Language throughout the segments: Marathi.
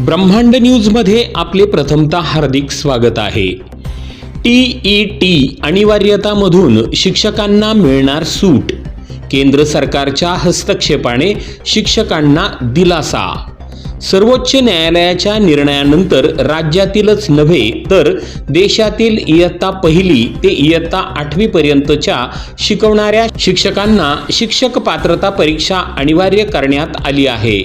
ब्रह्मांड न्यूजमध्ये आपले प्रथमता हार्दिक स्वागत आहे. टी ई टी अनिवार्यतामधून शिक्षकांना मिळणार सूट. केंद्र सरकारच्या हस्तक्षेपाने शिक्षकांना दिलासा. सर्वोच्च न्यायालयाच्या निर्णयानंतर राज्यातीलच नव्हे तर देशातील इयत्ता पहिली ते इयत्ता आठवीपर्यंतच्या शिकवणाऱ्या शिक्षकांना शिक्षक पात्रता परीक्षा अनिवार्य करण्यात आली आहे.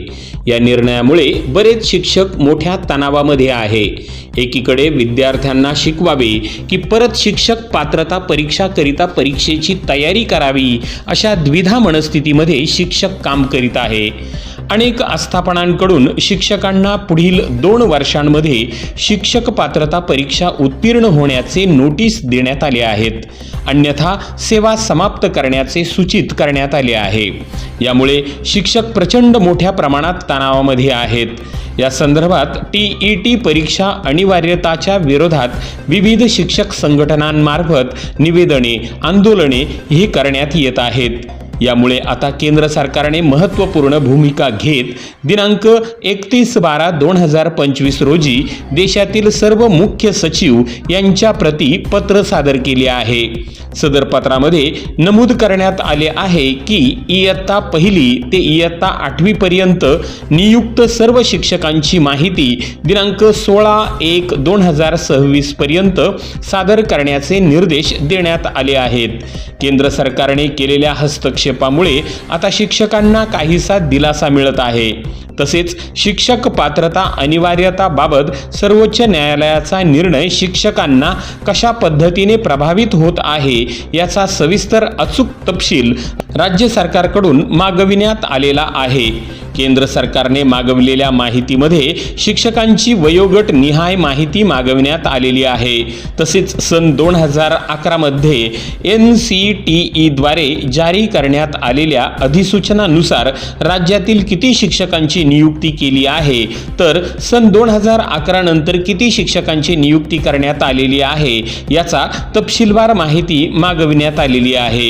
या निर्णयामुळे बरेच शिक्षक मोठ्या तणावामध्ये आहे. एकीकडे विद्यार्थ्यांना शिकवावे की परत शिक्षक पात्रता परीक्षाकरिता परीक्षेची तयारी करावी अशा द्विधा मनस्थितीमध्ये शिक्षक काम करीत आहे. अनेक आस्थापनांकडून शिक्षकांना पुढील दोन वर्षांमध्ये शिक्षक पात्रता परीक्षा उत्तीर्ण होण्याचे नोटीस देण्यात आले आहेत. अन्यथा सेवा समाप्त करण्याचे सूचित करण्यात आले आहे. यामुळे शिक्षक प्रचंड मोठ्या प्रमाणात तणावामध्ये आहेत. या संदर्भात टी ई टी परीक्षा अनिवार्यताच्या विरोधात विविध शिक्षक संघटनांमार्फत निवेदने आंदोलने ही करण्यात येत आहेत. यामुळे आता केंद्र सरकारने महत्त्वपूर्ण भूमिका घेत दिनांक एकतीस बारा दोन हजार पंचवीस रोजी देशातील सर्व मुख्य सचिव यांच्या प्रती पत्र सादर केले आहे. सदर पत्रामध्ये नमूद करण्यात आले आहे की इयत्ता पहिली ते इयत्ता आठवीपर्यंत नियुक्त सर्व शिक्षकांची माहिती दिनांक सोळा एक दोन हजार सव्वीस पर्यंत सादर करण्याचे निर्देश देण्यात आले आहेत. केंद्र सरकारने केलेल्या हस्तक्षेप हस्तक्षेपामुळे आता शिक्षकांना काहीसा दिलासा मिळत आहे. तसेच शिक्षक पात्रता अनिवार्यताबाबत सर्वोच्च न्यायालयाचा निर्णय शिक्षकांना कशा पद्धतीने प्रभावित होत आहे याचा सविस्तर अचूक तपशील राज्य सरकारकडून मागविण्यात आलेला आहे. केंद्र सरकारने मागवलेल्या माहितीमध्ये शिक्षकांची वयोगट निहाय माहिती मागविण्यात आलेली आहे. तसेच सन दोन हजार अकरामध्ये एन सी टी ईद्वारे जारी करण्यात आलेल्या अधिसूचनानुसार राज्यातील किती शिक्षकांची नियुक्ती केली आहे? तर सन दोन हजार अकरा नंतर किती शिक्षकांची नियुक्ती करण्यात आलेली आहे? याचा तपशीलवार माहिती मागविण्यात आलेली आहे.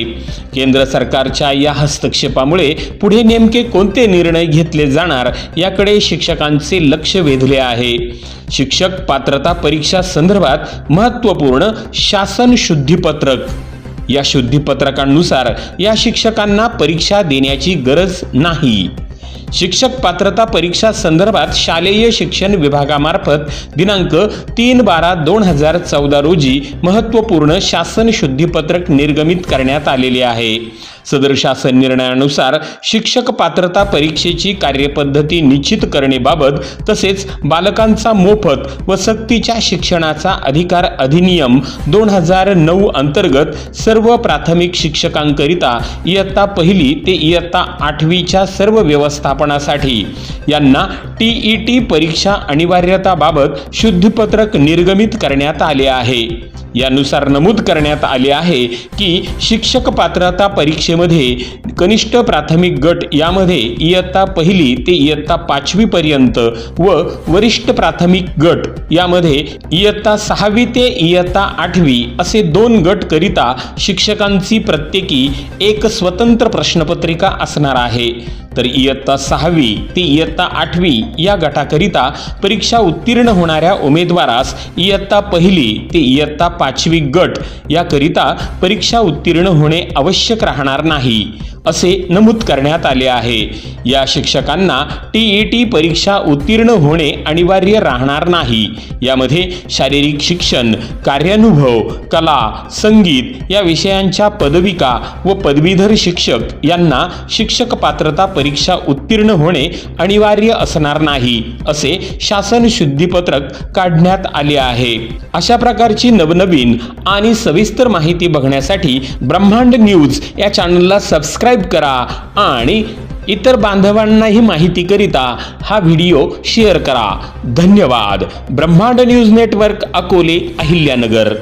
केंद्र सरकारच्या या हस्तक्षेपामुळे पुढे नेमके कोणते निर्णय घेतले जाणार याकडे शिक्षकांचे लक्ष वेधले आहे. शिक्षक पात्रता परीक्षा संदर्भात महत्त्वपूर्ण शासन शुद्धीपत्रक. या शुद्धीपत्रकांनुसार या शिक्षकांना परीक्षा देण्याची गरज नाही. शिक्षक पात्रता परीक्षा संदर्भात शालेय शिक्षण विभागामार्फत दिनांक तीन बारा दोन हजार चौदा रोजी महत्त्वपूर्ण शासन शुद्धीपत्रक निर्गमित करण्यात आलेले आहे. सदर शासन निर्णयानुसार शिक्षक पात्रता परीक्षेची कार्यपद्धती निश्चित करणेबाबत तसेच बालकांचा मोफत व सक्तीच्या शिक्षणाचा अधिकार अधिनियम दोन हजार नऊ अंतर्गत सर्व प्राथमिक शिक्षकांकरिता इयत्ता पहिली ते इयत्ता आठवीच्या सर्व व्यवस्थापनासाठी. यांना टी ई टी परीक्षा अनिवार्यताबाबत शुद्धपत्रक निर्गमित करण्यात आले आहे. यानुसार नमूद करण्यात आले आहे की शिक्षक पात्रता परीक्षा परीक्षेमध्ये कनिष्ठ प्राथमिक गट यामध्ये इयत्ता पहिली ते इयत्ता पाचवी पर्यंत व वरिष्ठ प्राथमिक गट यामध्ये इयत्ता सहावी ते इयत्ता आठवी असे दोन गट करिता शिक्षकांची प्रत्येकी एक स्वतंत्र प्रश्नपत्रिका असणार आहे. तर इयत्ता सहावी ते इयत्ता आठवी या गटाकरिता परीक्षा उत्तीर्ण होणाऱ्या उमेदवारास इयत्ता पहिली ते इयत्ता पाचवी गट याकरिता परीक्षा उत्तीर्ण होणे आवश्यक राहणार नाही असे नमूद करण्यात आले आहे. या शिक्षकांना टी ई टी परीक्षा उत्तीर्ण होणे अनिवार्य राहणार नाही. यामध्ये शारीरिक शिक्षण कार्यानुभव कला संगीत या विषयांच्या पदविका व पदवीधर शिक्षक यांना शिक्षक पात्रता परीक्षा उत्तीर्ण होणे अनिवार्य असणार नाही असे शासन शुद्धीपत्रक काढण्यात आले आहे. अशा प्रकारची नवनवीन आणि सविस्तर माहिती बघण्यासाठी ब्रह्मांड न्यूज या चॅनलला सबस्क्राईब करा आणि इतर बांधवांनाही माहितीकरिता हा व्हिडिओ शेअर करा. धन्यवाद. ब्रह्मांड न्यूज नेटवर्क अकोले अहिल्यानगर.